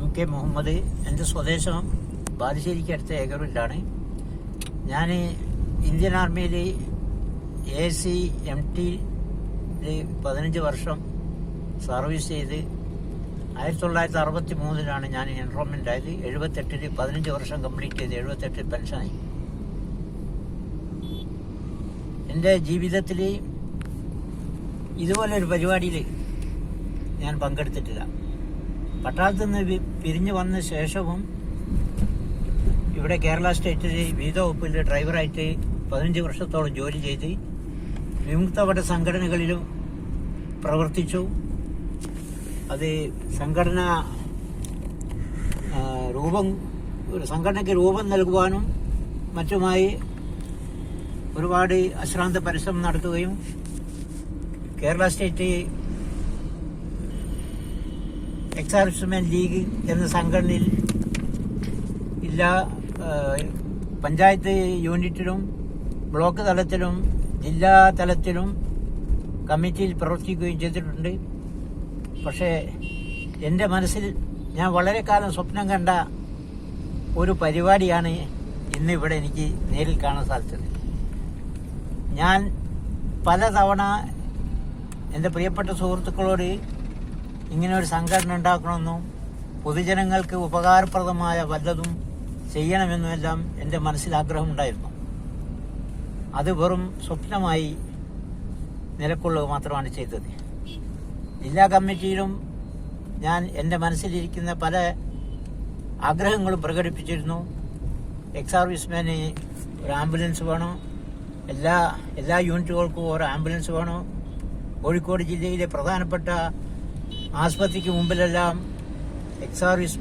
M K Muhammad എന്റെ സ്വദേശം ബാലുശ്ശേരിക്കടുത്ത ഏകറൂരിലാണ്. ഞാൻ ഇന്ത്യൻ ആർമിയിൽ എ സി എം ടി പതിനഞ്ച് വർഷം സർവീസ് ചെയ്ത് ആയിരത്തി തൊള്ളായിരത്തി അറുപത്തി മൂന്നിലാണ് ഞാൻ എൻറോൾമെന്റ് ആയത്. എഴുപത്തെട്ടിൽ പതിനഞ്ച് വർഷം കംപ്ലീറ്റ് ചെയ്ത് എഴുപത്തെട്ടിൽ പെൻഷനായി എന്റെ ജീവിതത്തിൽ ഇതുപോലൊരു പരിപാടിയിൽ ഞാൻ പങ്കെടുത്തിട്ടില്ല. പട്ടാളത്തിൽ നിന്ന് പിരിഞ്ഞു വന്ന ശേഷവും ഇവിടെ കേരള സ്റ്റേറ്റിൽ വിവിധ വകുപ്പിൽ ഡ്രൈവറായിട്ട് പതിനഞ്ച് വർഷത്തോളം ജോലി ചെയ്ത് വിമുക്തപട്ട സംഘടനകളിലും പ്രവർത്തിച്ചു. അത് സംഘടന രൂപം ഒരു സംഘടനയ്ക്ക് രൂപം നൽകുവാനും മറ്റുമായി ഒരുപാട് അശ്രാന്ത പരിശ്രമം നടത്തുകയും കേരള സ്റ്റേറ്റ് എക്സാർസ്മെൻ ലീഗ് എന്ന സംഘടനയിൽ എല്ലാ ആ, പഞ്ചായത്ത് യൂണിറ്റിലും ബ്ലോക്ക് തലത്തിലും ജില്ലാ തലത്തിലും കമ്മിറ്റിയിൽ പ്രവർത്തിക്കുകയും ചെയ്തിട്ടുണ്ട്. പക്ഷേ എന്റെ മനസ്സിൽ ഞാൻ വളരെ കാലം സ്വപ്നം കണ്ട ഒരു പരിപാടിയാണ് ഇന്ന് ഇവിടെ എനിക്ക് നേരിൽ കാണാൻ സാധിച്ചത്. ഞാൻ പലതവണ എന്റെ പ്രിയപ്പെട്ട സുഹൃത്തുക്കളോട് ഇങ്ങനെ ഒരു സംഘടന ഉണ്ടാക്കണമെന്നും പൊതുജനങ്ങൾക്ക് ഉപകാരപ്രദമായ വല്ലതും ചെയ്യണമെന്നുമെല്ലാം എന്റെ മനസ്സിൽ ആഗ്രഹമുണ്ടായിരുന്നു അത് വെറും സ്വപ്നമായി നിലക്കൊള്ളുക മാത്രമാണ് ചെയ്തത്. ജില്ലാ കമ്മിറ്റിയിലും ഞാൻ എന്റെ മനസ്സിലിരിക്കുന്ന പല ആഗ്രഹങ്ങളും പ്രകടിപ്പിച്ചിരുന്നു. എക്സ് സർവീസ്മാന് ഒരു ആംബുലൻസ് വേണം. എല്ലാ എല്ലാ യൂണിറ്റുകൾക്കും ഒരു ആംബുലൻസ് വേണം. കോഴിക്കോട് ജില്ലയിലെ പ്രധാനപ്പെട്ട ആസ്പത്രിക്ക് മുമ്പിലെല്ലാം എക്സ് സർവീസ്